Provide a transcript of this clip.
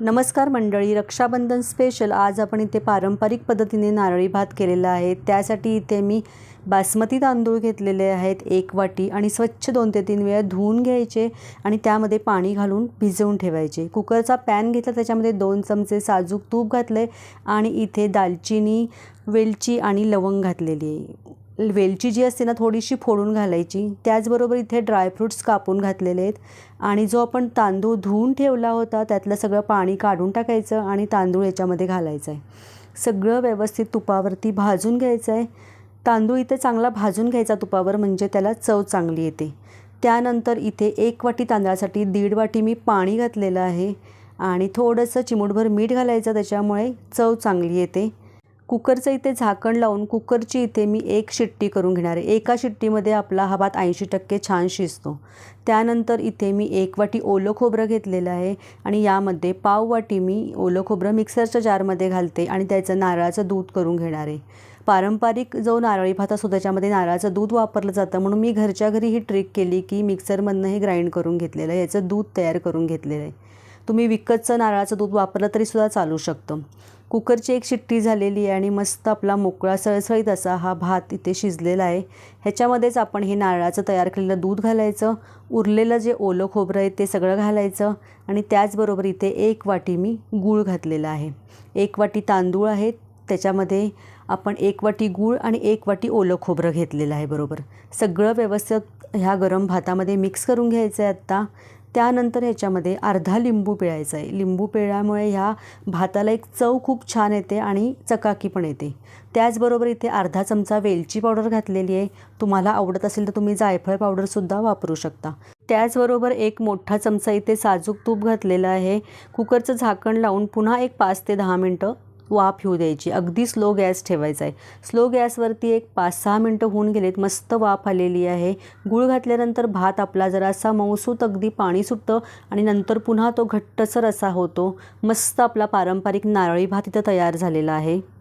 नमस्कार मंडळी रक्षाबंधन स्पेशल आज आपण इथे पारंपरिक पद्धतीने नारळी भात केलेला आहे. त्यासाठी इथे मी बासमती तांदूळ घेतलेले आहेत एक वाटी आणि स्वच्छ दोन ते तीन वेळा धुवून घ्यायचे आणि त्यामध्ये पाणी घालून भिजवून ठेवायचे. कुकरचा पॅन घेतला त्याच्यामध्ये दोन चमचे साजूक तूप घातले आणि इथे दालचिनी वेलची आणि लवंग घातलेली आहे. वेलची जी असते ना थोडीशी फोडून घालायची त्याचबरोबर इथे ड्रायफ्रूट्स कापून घातलेले आहेत. आणि जो आपण तांदूळ धुवून ठेवला होता त्यातलं सगळं पाणी काढून टाकायचं आणि तांदूळ याच्यामध्ये घालायचं आहे. सगळं व्यवस्थित तुपावरती भाजून घ्यायचं आहे. तांदूळ इथे चांगला भाजून घ्यायचा तुपावर म्हणजे त्याला चव चांगली येते. त्यानंतर इथे एक वाटी तांदळासाठी दीड वाटी मी पाणी घातलेलं आहे. आणि थोडंसं चिमूटभर मीठ घालायचं त्याच्यामुळे चव चांगली येते. कुकरचं इथे झाकण लावून कुकरची इथे मी एक शिट्टी करून घेणार आहे. एका शिट्टीमध्ये आपला हा भात ऐंशी टक्के छान शिजतो. त्यानंतर इथे मी एक वाटी ओलं खोबरं घेतलेलं आहे आणि यामध्ये पाव वाटी मी ओलं खोबरं मिक्सरच्या जारमध्ये घालते आणि त्याचं नारळाचं दूध करून घेणार आहे. पारंपरिक जो नारळी भात असतो त्याच्यामध्ये नारळाचं दूध वापरलं जातं. म्हणून मी घरच्या घरी ही ट्रिक केली की मिक्सरमधनं हे ग्राइंड करून घेतलेलं आहे. याचं दूध तयार करून घेतलेलं आहे. तुम्ही विकतचं नारळाचं दूध वापरलं तरीसुद्धा चालू शकतं. कुकरची एक शिट्टी झालेली आहे आणि मस्त आपला मोकळा सळसळीत असा हा भात इथे शिजलेला आहे. ह्याच्यामध्येच आपण हे नारळाचं तयार केलेलं दूध घालायचं. उरलेलं जे ओलं खोबरं आहे ते सगळं घालायचं आणि त्याचबरोबर इथे एक वाटी मी गूळ घातलेला आहे. एक वाटी तांदूळ आहे. त्याच्यामध्ये आपण एक वाटी गूळ आणि एक वाटी ओलं खोबरं घेतलेलं आहे बरोबर. सगळं व्यवस्थित ह्या गरम भातामध्ये मिक्स करून घ्यायचं आहे आत्ता. त्यानंतर ह्याच्यामध्ये अर्धा लिंबू पिळायचा आहे. लिंबू पिळल्यामुळे ह्या भाताला एक चव खूप छान येते आणि चकाकी पण येते. त्याचबरोबर इथे अर्धा चमचा वेलची पावडर घातलेली आहे. तुम्हाला आवडत असेल तर तुम्ही जायफळ पावडरसुद्धा वापरू शकता. त्याचबरोबर एक मोठा चमचा इथे साजूक तूप घातलेला आहे. कुकरचं झाकण लावून पुन्हा एक पाच ते दहा मिनटं वाफ येऊ द्यायची. अगदी स्लो गॅस ठेवायचा आहे. स्लो गॅसवरती एक पाच सहा मिनटं होऊन गेलेत. मस्त वाफ आलेली आहे. गूळ घातल्यानंतर भात आपला जरासा मऊसूत अगदी पाणी सुटतं आणि नंतर पुन्हा तो घट्टसर असा होतो. मस्त आपला पारंपरिक नारळी भात इथं तयार झालेला आहे.